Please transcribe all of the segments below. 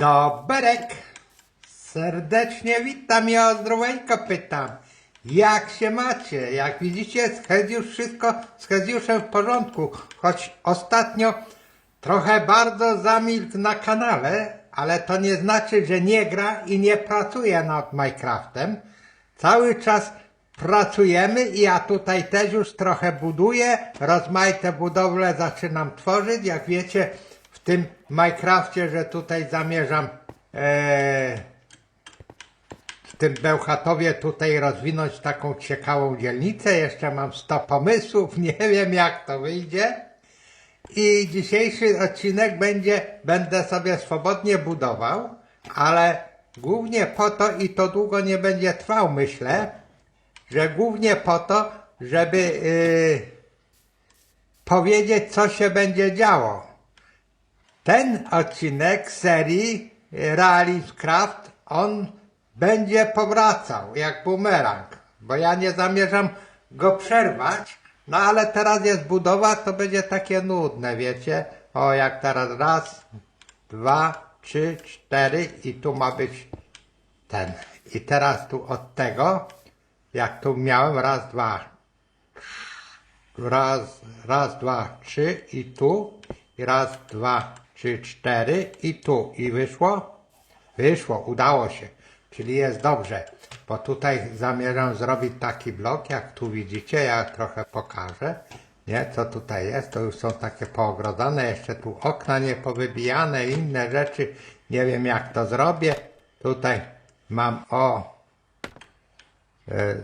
Doberek! Serdecznie witam i o pytam. Jak się macie? Jak widzicie, z Hedziusz wszystko z Hedziuszem w porządku, choć ostatnio trochę bardzo zamilkł na kanale, ale to nie znaczy, że nie gra i nie pracuje nad Minecraftem. Cały czas pracujemy i ja tutaj też już trochę buduję, rozmaite budowle zaczynam tworzyć. Jak wiecie, tym Minecrafcie, że tutaj zamierzam e, w tym Bełchatowie tutaj rozwinąć taką ciekawą dzielnicę. Jeszcze mam 100 pomysłów, nie wiem jak to wyjdzie. I dzisiejszy odcinek będzie, będę sobie swobodnie budował, ale głównie po to, i to długo nie będzie trwał, myślę, że głównie po to, żeby yy, powiedzieć, co się będzie działo. Ten odcinek serii Realism Craft, on będzie powracał jak bumerang, bo ja nie zamierzam go przerwać, no ale teraz jest budowa, to będzie takie nudne, wiecie? O, jak teraz raz, dwa, trzy, cztery i tu ma być ten. I teraz tu od tego, jak tu miałem raz, dwa, raz, raz, dwa, trzy i tu, i raz, dwa, trzy, cztery i tu. I wyszło? Wyszło, udało się. Czyli jest dobrze, bo tutaj zamierzam zrobić taki blok, jak tu widzicie, ja trochę pokażę, nie, co tutaj jest, to już są takie poogrodzone, jeszcze tu okna nie powybijane, inne rzeczy, nie wiem jak to zrobię. Tutaj mam o, e,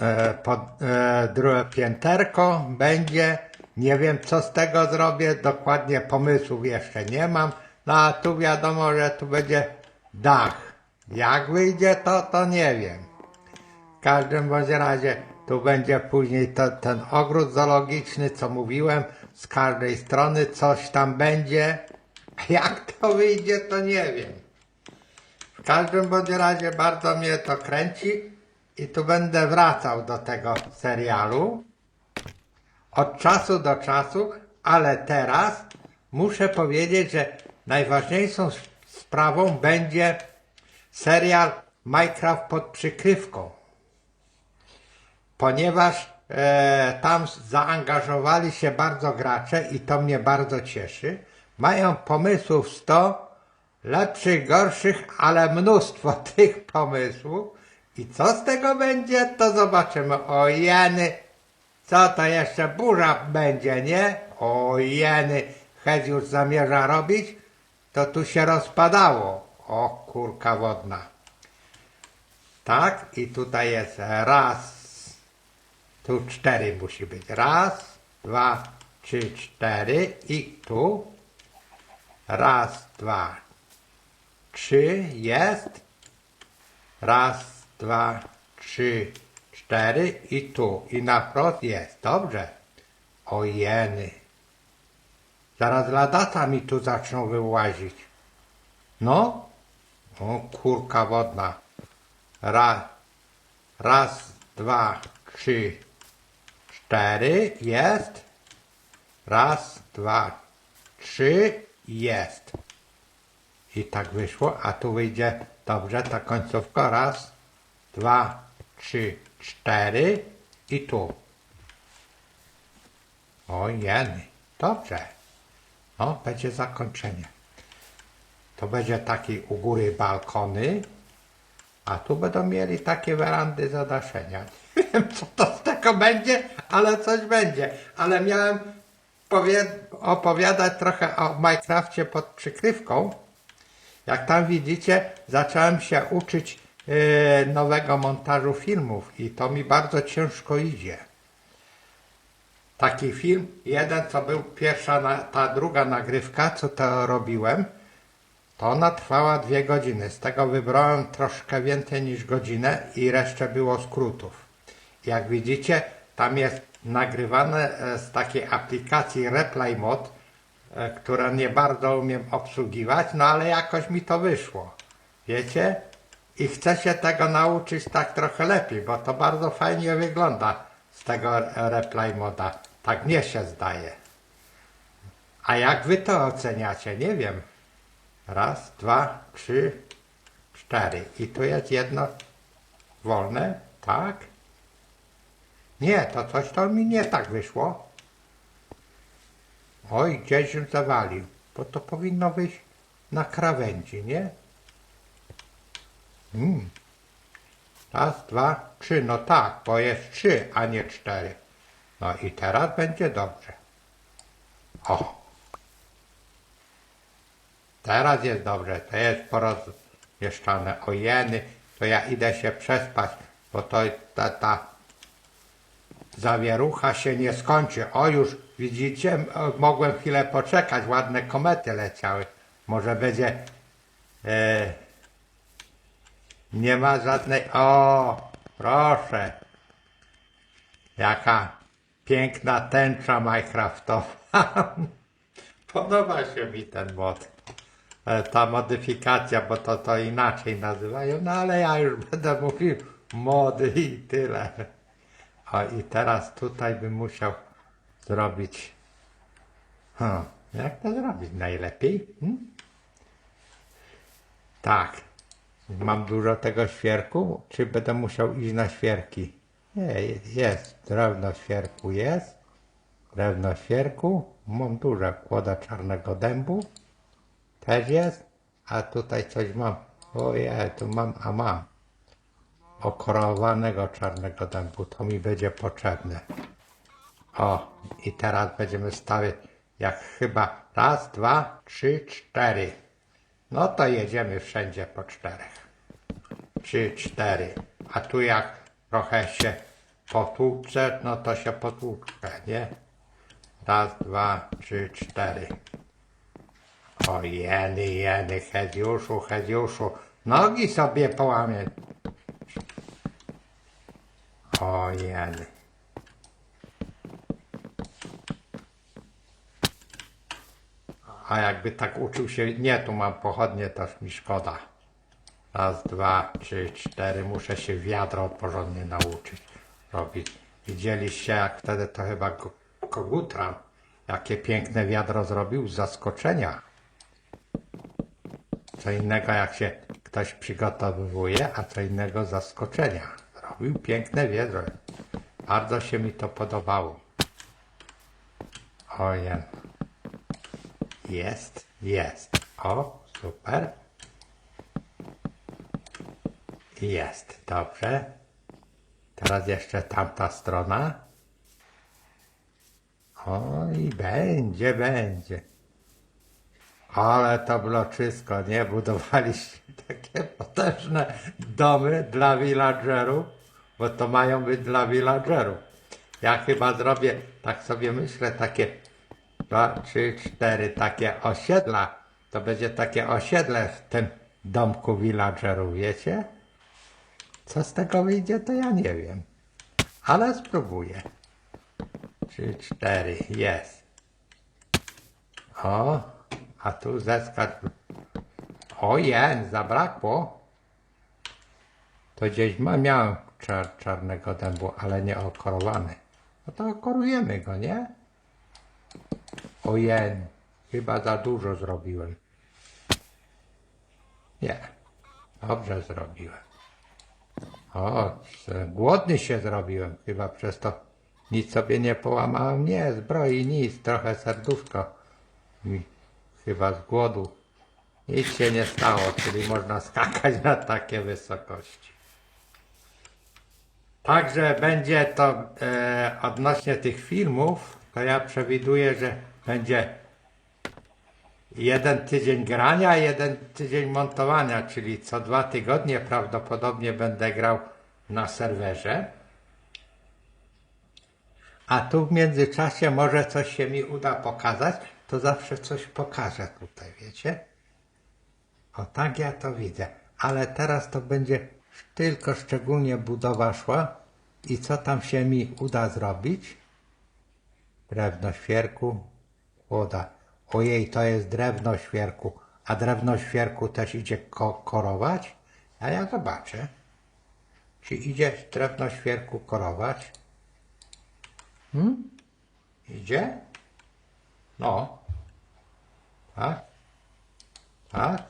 e, pod, e, drugie pięterko będzie. Nie wiem, co z tego zrobię. Dokładnie pomysłów jeszcze nie mam. No a tu wiadomo, że tu będzie dach. Jak wyjdzie to, to nie wiem. W każdym bądź razie tu będzie później to, ten ogród zoologiczny, co mówiłem. Z każdej strony coś tam będzie. Jak to wyjdzie, to nie wiem. W każdym bądź razie bardzo mnie to kręci i tu będę wracał do tego serialu od czasu do czasu, ale teraz muszę powiedzieć, że najważniejszą sprawą będzie serial Minecraft pod przykrywką. Ponieważ e, tam zaangażowali się bardzo gracze i to mnie bardzo cieszy. Mają pomysłów 100, lepszych, gorszych, ale mnóstwo tych pomysłów. I co z tego będzie, to zobaczymy. O jeny, co to jeszcze burza będzie, nie? O jeny, Hez już zamierza robić, to tu się rozpadało. O kurka wodna. Tak, i tutaj jest raz, tu cztery musi być. Raz, dwa, trzy, cztery i tu. Raz, dwa, trzy, jest. Raz, dwa, trzy, cztery i tu. I na wprost jest. Dobrze. O jeny. Zaraz ladata mi tu zaczną wyłazić. No. O kurka wodna. Raz, raz, dwa, trzy, cztery. Jest. Raz, dwa, trzy. Jest. I tak wyszło, a tu wyjdzie dobrze ta końcówka. Raz, dwa, trzy, cztery i tu. O jeny, dobrze. O, będzie zakończenie. To będzie taki u góry balkony, a tu będą mieli takie werandy zadaszenia. Nie wiem, co to z tego będzie, ale coś będzie. Ale miałem opowiadać trochę o Minecrafcie pod przykrywką. Jak tam widzicie, zacząłem się uczyć nowego montażu filmów i to mi bardzo ciężko idzie. Taki film, jeden co był pierwsza, ta druga nagrywka, co to robiłem, to ona trwała dwie godziny. Z tego wybrałem troszkę więcej niż godzinę i resztę było skrótów. Jak widzicie, tam jest nagrywane e, z takiej aplikacji Replay Mod, e, która nie bardzo umiem obsługiwać, no ale jakoś mi to wyszło. Wiecie? I chcę się tego nauczyć tak trochę lepiej, bo to bardzo fajnie wygląda z tego Replay Moda. Tak mnie się zdaje. A jak wy to oceniacie? Nie wiem. Raz, dwa, trzy, cztery. I tu jest jedno wolne, tak? Nie, to coś to mi nie tak wyszło. Oj, gdzieś zawalił, bo to powinno wyjść na krawędzi, nie? Mm. Raz, dwa, trzy, no tak, bo jest trzy, a nie cztery. No i teraz będzie dobrze. O! Teraz jest dobrze, to jest porozmieszczane. O jeny, to ja idę się przespać, bo to ta, ta zawierucha się nie skończy. O już, widzicie, mogłem chwilę poczekać, ładne komety leciały. Może będzie... E, nie ma żadnej... O, proszę. Jaka piękna tęcza Minecraftowa. Podoba się mi ten mod. E, Ta modyfikacja, bo to to inaczej nazywają, no ale ja już będę mówił mody i tyle. O i teraz tutaj bym musiał zrobić. Hmm, jak to zrobić najlepiej? Hmm? Tak. Mam dużo tego świerku, czy będę musiał iść na świerki? Nie, jest. Drewno świerku jest. Drewno świerku. Mam dużo kłoda czarnego dębu. Też jest. A tutaj coś mam. Ojej, tu mam, a mam. Okorowanego czarnego dębu. To mi będzie potrzebne. O, i teraz będziemy stawiać jak chyba raz, dwa, trzy, cztery. No to jedziemy wszędzie po czterech. Trzy, cztery. A tu jak trochę się potłuczę, no to się potłuczę, nie? Raz, dwa, trzy, cztery. O jeny, jeny, Hedziuszu, Hedziuszu, nogi sobie połamie. O jeny. A jakby tak uczył się, nie, tu mam pochodnie, już mi szkoda. Raz, dwa, trzy, cztery, muszę się wiadro porządnie nauczyć robić. Widzieliście, jak wtedy to chyba Ko- Kogutra, jakie piękne wiadro zrobił z zaskoczenia. Co innego jak się ktoś przygotowywuje, a co innego zaskoczenia. Zrobił piękne wiadro. Bardzo się mi to podobało. Ojej. Jest, jest. O, super. Jest, dobrze. Teraz jeszcze tamta strona. Oj, będzie, będzie. Ale to bloczysko, nie? Budowaliście takie potężne domy dla villagerów, bo to mają być dla villagerów. Ja chyba zrobię, tak sobie myślę, takie dwa, trzy, cztery takie osiedla. To będzie takie osiedle w tym domku villagerów, wiecie? Co z tego wyjdzie, to ja nie wiem. Ale spróbuję. Trzy, cztery, jest. O, a tu zeskacz. Ojej, zabrakło. To gdzieś ma, miałem czar, czarnego dębu, ale nie okorowany. No to okorujemy go, nie? Ojej, chyba za dużo zrobiłem. Nie, dobrze zrobiłem. O, głodny się zrobiłem. Chyba przez to nic sobie nie połamałem. Nie, zbroi nic. Trochę serduszko mi chyba z głodu. Nic się nie stało, czyli można skakać na takie wysokości. Także będzie to e, odnośnie tych filmów, to ja przewiduję, że będzie jeden tydzień grania, jeden tydzień montowania, czyli co dwa tygodnie prawdopodobnie będę grał na serwerze. A tu w międzyczasie może coś się mi uda pokazać, to zawsze coś pokażę tutaj, wiecie? O tak ja to widzę. Ale teraz to będzie tylko szczególnie budowa szła i co tam się mi uda zrobić? Drewno świerku, woda. Ojej, to jest drewno świerku. A drewno świerku też idzie ko korować? A ja zobaczę. Czy idzie drewno świerku korować? Hmm? Idzie? No. Tak? Tak?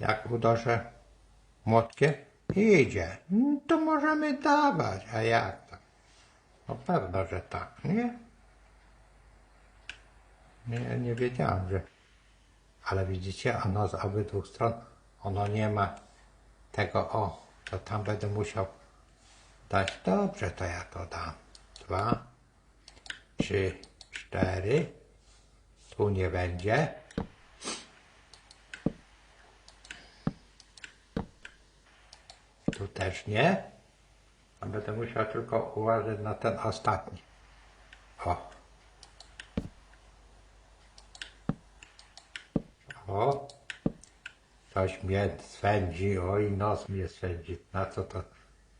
Jak uderzę młotkiem, idzie. No to możemy dawać. A jak to? No pewno, że tak, nie? Nie, nie wiedziałem, że... Ale widzicie, ono z obydwu stron, ono nie ma tego, o, to tam będę musiał dać. Dobrze, to ja to dam. Dwa, trzy, cztery. Tu nie będzie. Tu też nie. Będę musiał tylko uważać na ten ostatni. O. O. Coś mnie swędzi, oj, nos mnie swędzi. Na co to,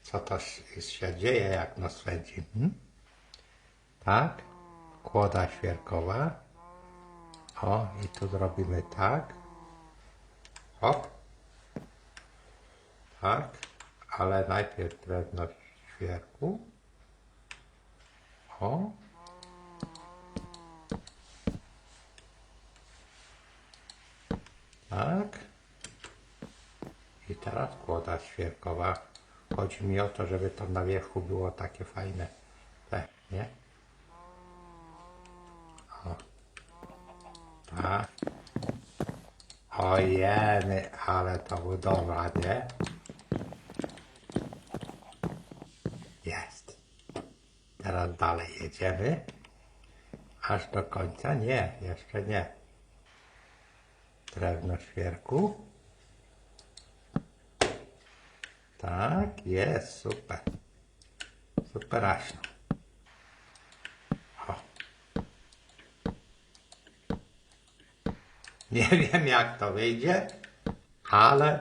co to się dzieje, jak nos swędzi? Hmm? Tak. Kłoda świerkowa. O, i tu zrobimy tak. Hop. Tak. Ale najpierw drewno świerku. O. Tak. I teraz kłoda świerkowa. Chodzi mi o to, żeby to na wierzchu było takie fajne. Te, nie? O. Tak. Ojeny, ale to budowa, nie? Jest. Teraz dalej jedziemy. Aż do końca? Nie, jeszcze nie. Drewno świerku. Tak, jest, super. Superaśno. O. Nie wiem jak to wyjdzie, ale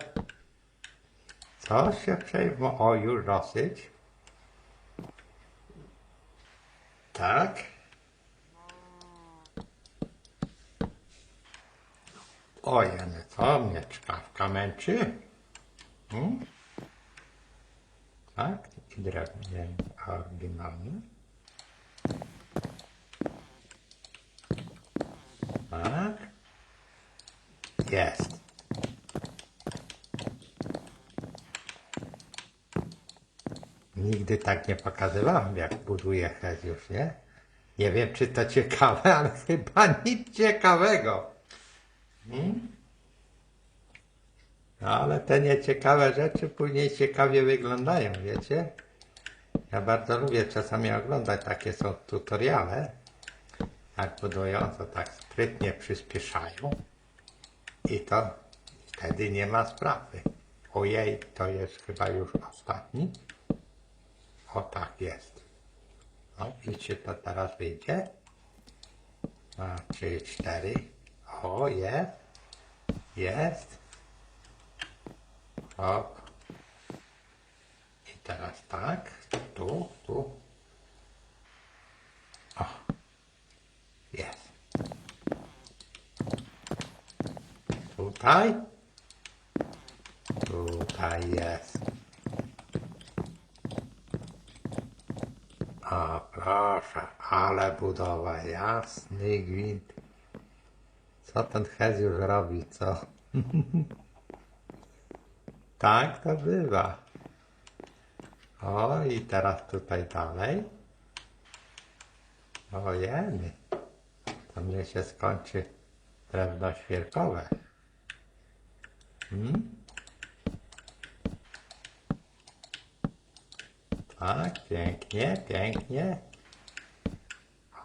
co się przejmą? O, już dosyć. Tak. O, Jany, co mnie czkawka męczy? Hmm? Tak, i drewniany, oryginalny. Tak. Jest. Nigdy tak nie pokazywałem, jak buduję Helios, nie? Nie wiem, czy to ciekawe, ale chyba nic ciekawego. Hmm? No, ale te nieciekawe rzeczy później ciekawie wyglądają, wiecie? Ja bardzo lubię czasami oglądać takie są tutoriale, jak budują, to tak sprytnie przyspieszają i to wtedy nie ma sprawy. Ojej, to jest chyba już ostatni. O tak jest. No, widzicie, to teraz wyjdzie. Dwa, trzy, cztery. O, jest. Jest. Hop. I teraz tak. Tu, tu. O. Jest. Tutaj. Tutaj jest. O, proszę, ale budowa, jasny gwint. Co ten Heziusz robi, co? tak to bywa. O, i teraz tutaj dalej. Ojeny. To mnie się skończy drewno świerkowe. Hmm? Tak, pięknie, pięknie.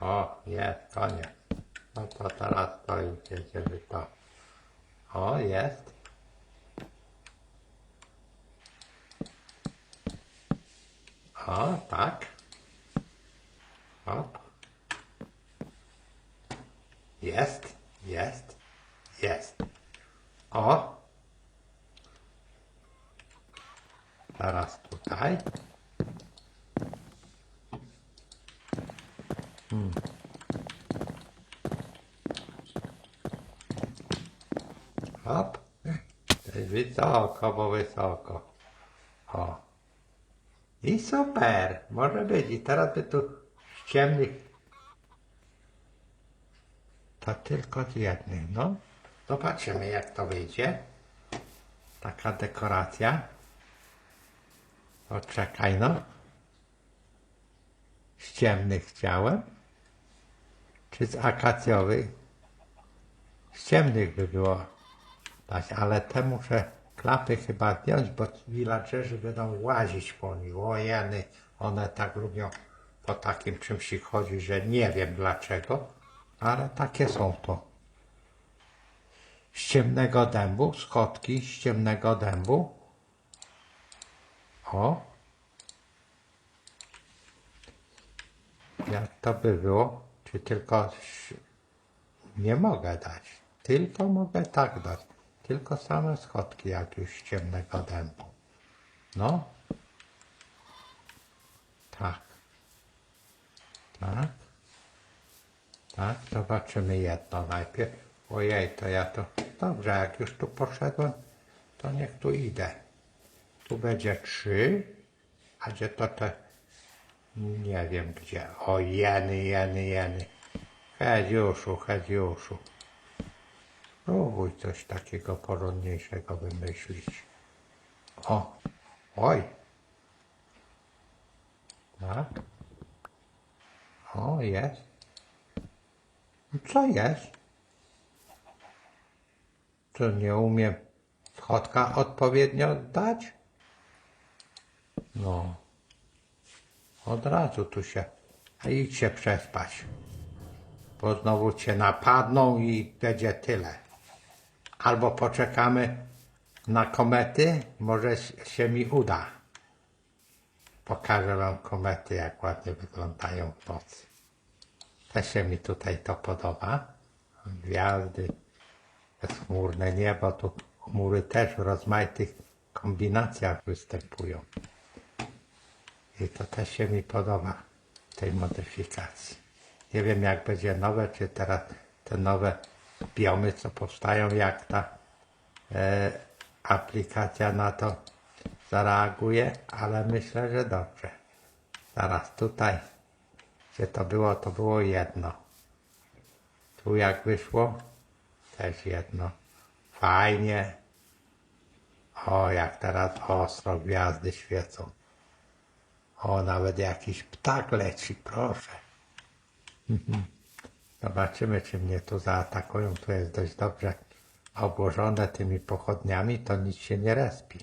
O, jest, koniec. No to teraz to już jedziemy to. O, jest. O, tak. Hop. Jest, jest, jest. O. Teraz tutaj. Hop. To jest wysoko, bo wysoko. O. I super. Może być. I teraz by tu z ciemnych. To tylko z jednych, no. Zobaczymy jak to wyjdzie. Taka dekoracja. Poczekaj no. Z ciemnych chciałem. Czy z akacjowych? Z ciemnych by było dać, ale te muszę klapy chyba zdjąć, bo villagerzy będą łazić po nich. Ojeny, one tak lubią po takim czymś ich chodzi, że nie wiem dlaczego, ale takie są to. Z ciemnego dębu, schodki z ciemnego dębu. O. Jak to by było? Czy tylko nie mogę dać. Tylko mogę tak dać. Tylko same schodki jak już z ciemnego dębu. No. Tak. Tak. Tak, zobaczymy jedno najpierw. Ojej, to ja to... Dobrze, jak już tu poszedłem, to niech tu idę. Tu będzie trzy, a gdzie to te... Nie wiem gdzie. O, jeny, jeny, jeny. Hedziuszu, Hedziuszu. Spróbuj coś takiego porządniejszego wymyślić. O, oj. Tak. O, jest. Co jest? Co, nie umiem schodka odpowiednio dać? No. Od razu tu się... A idź się przespać. Bo znowu cię napadną i będzie tyle. Albo poczekamy na komety, może się mi uda. Pokażę wam komety, jak ładnie wyglądają w nocy. Też się mi tutaj to podoba. Gwiazdy, bezchmurne niebo, tu chmury też w rozmaitych kombinacjach występują. I to też się mi podoba tej modyfikacji. Nie wiem jak będzie nowe, czy teraz te nowe biomy, co powstają, jak ta e, aplikacja na to zareaguje, ale myślę, że dobrze. Zaraz tutaj, gdzie to było, to było jedno. Tu jak wyszło, też jedno. Fajnie. O, jak teraz ostro gwiazdy świecą. O, nawet jakiś ptak leci, proszę. Zobaczymy, czy mnie tu zaatakują. Tu jest dość dobrze obłożone tymi pochodniami, to nic się nie respi.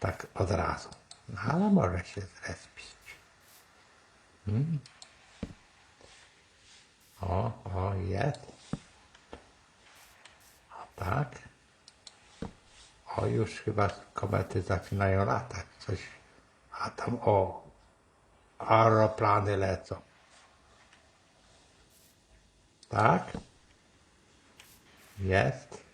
Tak od razu. No, ale może się zrespić. Hmm. O, o, jest. O, tak. O, już chyba komety zaczynają latać. Coś. A tam, o, aeroplany lecą. Tak? Jest.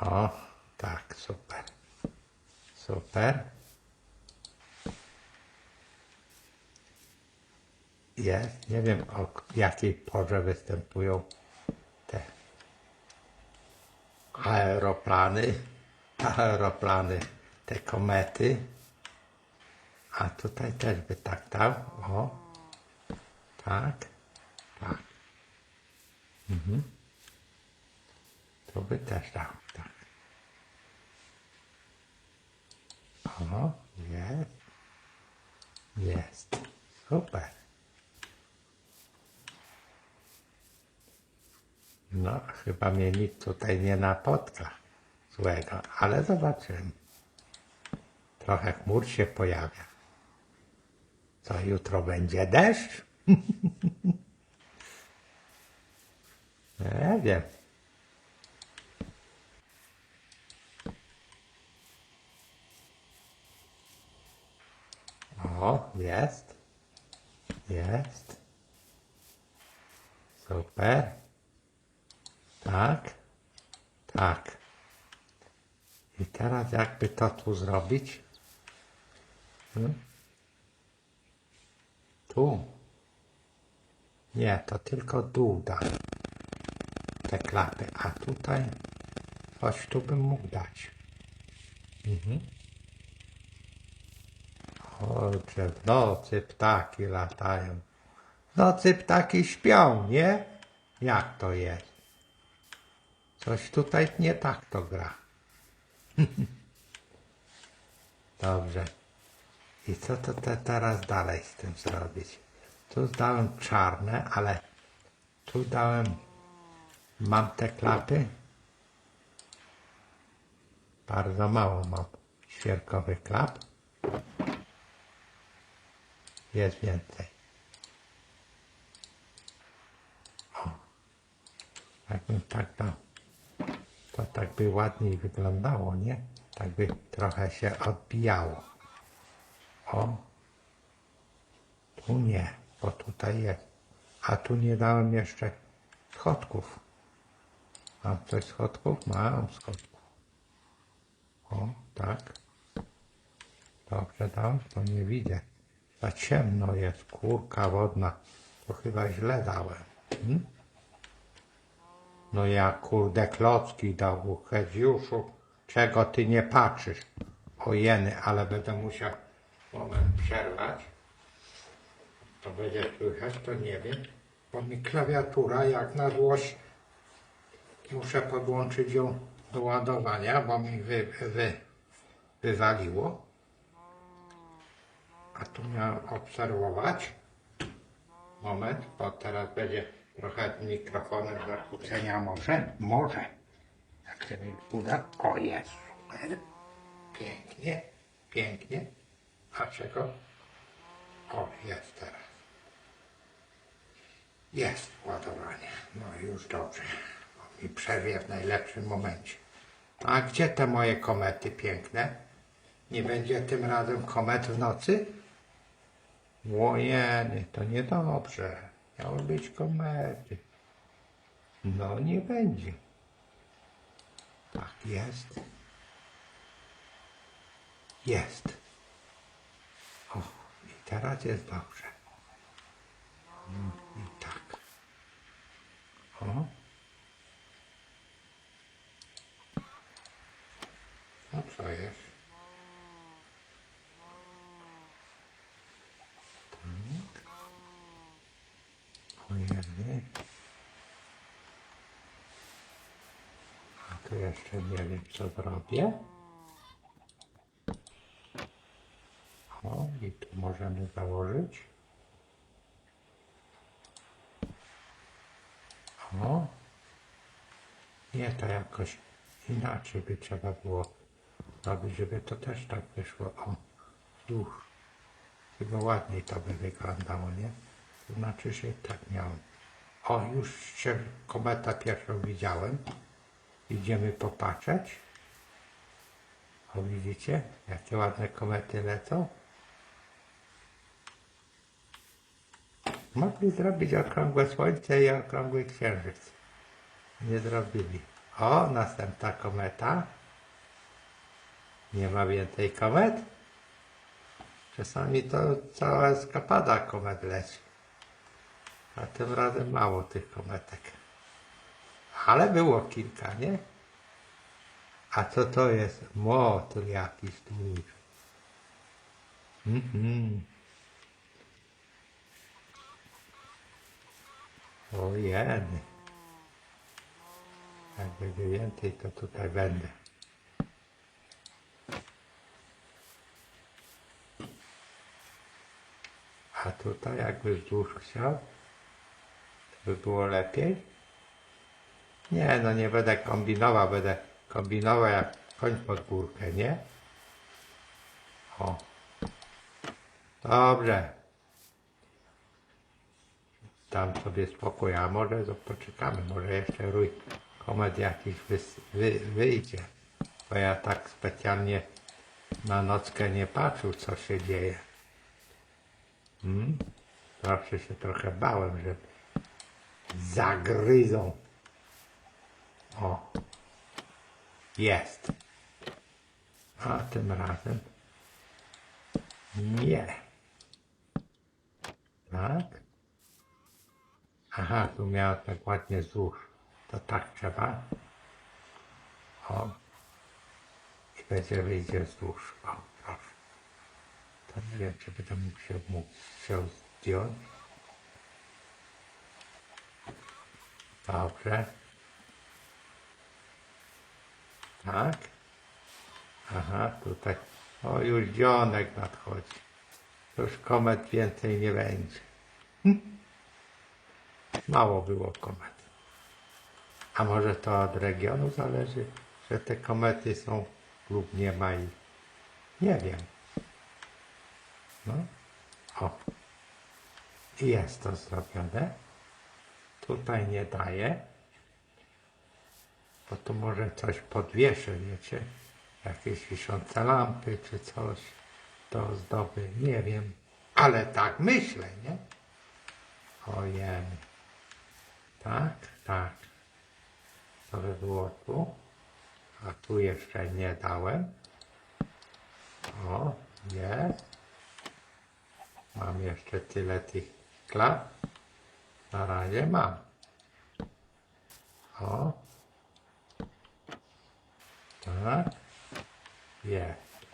O, tak, super. Super. Jest. Nie wiem o jakiej porze występują te aeroplany. Aeroplany, te komety. A tutaj też by tak dał. O. Tak. Tak. Mhm. To by też dał. Tak. O, jest. Jest. Super. No, chyba mnie nic tutaj nie napotka złego, ale zobaczymy. Trochę chmur się pojawia. Co jutro będzie deszcz? Nie wiem. O, jest. Jest. Super. Tak. Tak. I teraz jakby to tu zrobić? Hmm? Tu. Nie, to tylko dół da. Te klapy. A tutaj coś tu bym mógł dać. Mhm. Że w nocy ptaki latają. W nocy ptaki śpią, nie? Jak to jest? Coś tutaj nie tak to gra. Dobrze. I co to te, teraz dalej z tym zrobić? Tu dałem czarne, ale tu dałem, mam te klapy. Bardzo mało mam świerkowych klap. Jest więcej. O. Jakbym tak dał, to tak by ładniej wyglądało, nie? Tak by trochę się odbijało. O. Tu nie, bo tutaj jest. A tu nie dałem jeszcze schodków. Mam coś schodków? Mam schodków. O, tak. Dobrze dałem? To nie widzę. Za ciemno jest, kurka wodna. To chyba źle dałem. Hmm? No ja kurde klocki dał Hedziuszu. Czego ty nie patrzysz? O jeny, ale będę musiał moment przerwać. To będzie słychać, to nie wiem. Bo mi klawiatura jak na złość muszę podłączyć ją do ładowania, bo mi wy, wy, wywaliło. A tu miałem obserwować. Moment, bo teraz będzie trochę mikrofonem zakłócenia może. Może. Jak się mi uda. O jest super. Pięknie, pięknie. A czego? O, jest teraz. Jest ładowanie. No już dobrze. Mi przerwie w najlepszym momencie. A gdzie te moje komety piękne? Nie będzie tym razem komet w nocy? Łojeny, to niedobrze. Miały być komety. No nie będzie. Tak jest. Jest. O, i teraz jest dobrze. Mm. O. No co jest? Ojej. A tu jeszcze nie wiem co zrobię. O, i tu możemy założyć. O. Nie, to jakoś inaczej by trzeba było robić, żeby to też tak wyszło. O, wzdłuż. Chyba ładniej to by wyglądało, nie? To znaczy, że tak miałem. O, już się kometa pierwszą widziałem. Idziemy popatrzeć. O, widzicie? Jakie ładne komety lecą. Mogli zrobić okrągłe słońce i okrągły księżyc. Nie zrobili. O, następna kometa. Nie ma więcej komet? Czasami to cała eskapada komet leci. A tym razem mało tych kometek. Ale było kilka, nie? A co to jest? Motyl jakiś duży. Mhm. Ojeny. Jak będzie więcej, to tutaj będę. A tutaj jakby wzdłuż chciał, to by było lepiej. Nie, no nie będę kombinował, będę kombinował jak koń pod górkę, nie? O. Dobrze. Dam sobie spokój, a może to poczekamy, może jeszcze rój komet jakiś wys, wy, wyjdzie. Bo ja tak specjalnie na nockę nie patrzył, co się dzieje. Hmm? Zawsze się trochę bałem, że zagryzą. O. Jest. A tym razem nie. Tak? Aha, tu miał tak ładnie wzdłuż. To tak trzeba. O. I będzie wyjdzie wzdłuż. O, proszę. To nie wiem, czy będę mógł się, mógł się zdjąć. Dobrze. Tak. Aha, tutaj. O, już dzionek nadchodzi. Już komet więcej nie będzie. Hm. Mało było komet. A może to od regionu zależy, że te komety są lub nie ma i nie wiem. No. O. I jest to zrobione. Tutaj nie daje. Bo tu może coś podwieszę, wiecie? Jakieś wiszące lampy czy coś do ozdoby. Nie wiem. Ale tak myślę, nie? Ojej. Tak, tak. To by było tu. A tu jeszcze nie dałem. O, jest. Mam jeszcze tyle tych klap. Na razie mam. O. Tak. Jest.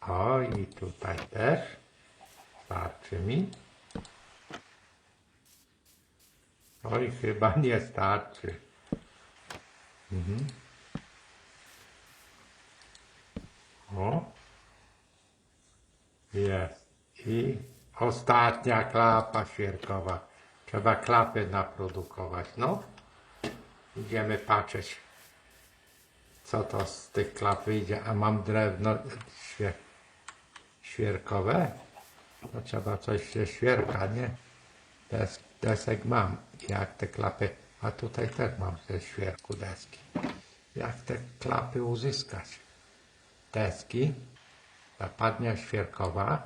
O, i tutaj też. Starczy mi. Oj, chyba nie starczy. Mhm. O. Jest. I ostatnia klapa świerkowa. Trzeba klapy naprodukować. No. Idziemy patrzeć, co to z tych klap wyjdzie. A mam drewno świe, świerkowe. To trzeba coś ze świerka, nie? Des, desek mam. Jak te klapy. A tutaj też mam ze świerku deski. Jak te klapy uzyskać? Deski. Zapadnia świerkowa.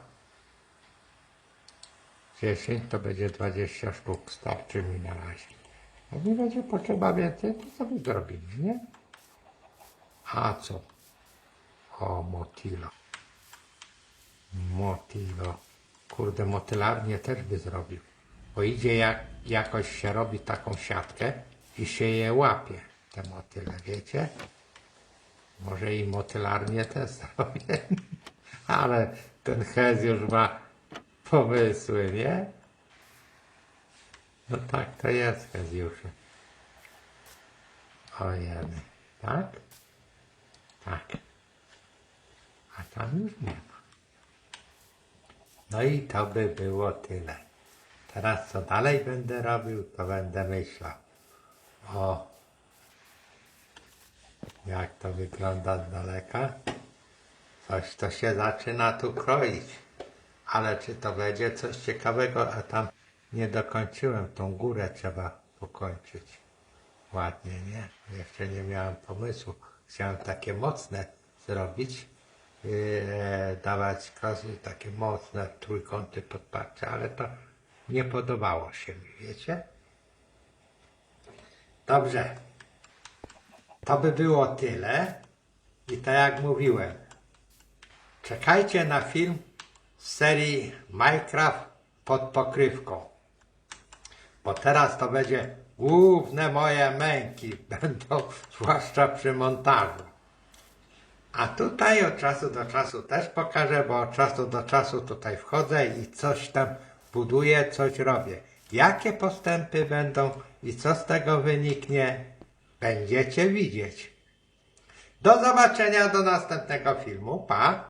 10 to będzie 20 sztuk. Starczy mi na razie. Jak mi będzie potrzeba więcej, to sobie zrobimy, nie? A co? O, motilo. Motilo. Kurde, motylarnię też by zrobił. Bo idzie jak, jakoś się robi taką siatkę i się je łapie, te motyle, wiecie? Może i motylarnię też zrobię. Ale ten Hez już ma pomysły, nie? No tak to jest, Heziusze. Ojeny. Tak? Tak. A tam już nie ma. No i to by było tyle. Teraz co dalej będę robił, to będę myślał. O, jak to wygląda z daleka. Coś to się zaczyna tu kroić. Ale czy to będzie coś ciekawego, a tam nie dokończyłem. Tą górę trzeba pokończyć. Ładnie, nie? Jeszcze nie miałem pomysłu. Chciałem takie mocne zrobić. Yy, dawać kozy takie mocne trójkąty podparcia, ale to nie podobało się mi, wiecie? Dobrze. To by było tyle. I tak jak mówiłem, czekajcie na film z serii Minecraft pod pokrywką. Bo teraz to będzie główne moje męki, będą zwłaszcza przy montażu. A tutaj od czasu do czasu też pokażę, bo od czasu do czasu tutaj wchodzę i coś tam buduję, coś robię. Jakie postępy będą i co z tego wyniknie, będziecie widzieć. Do zobaczenia do następnego filmu. Pa!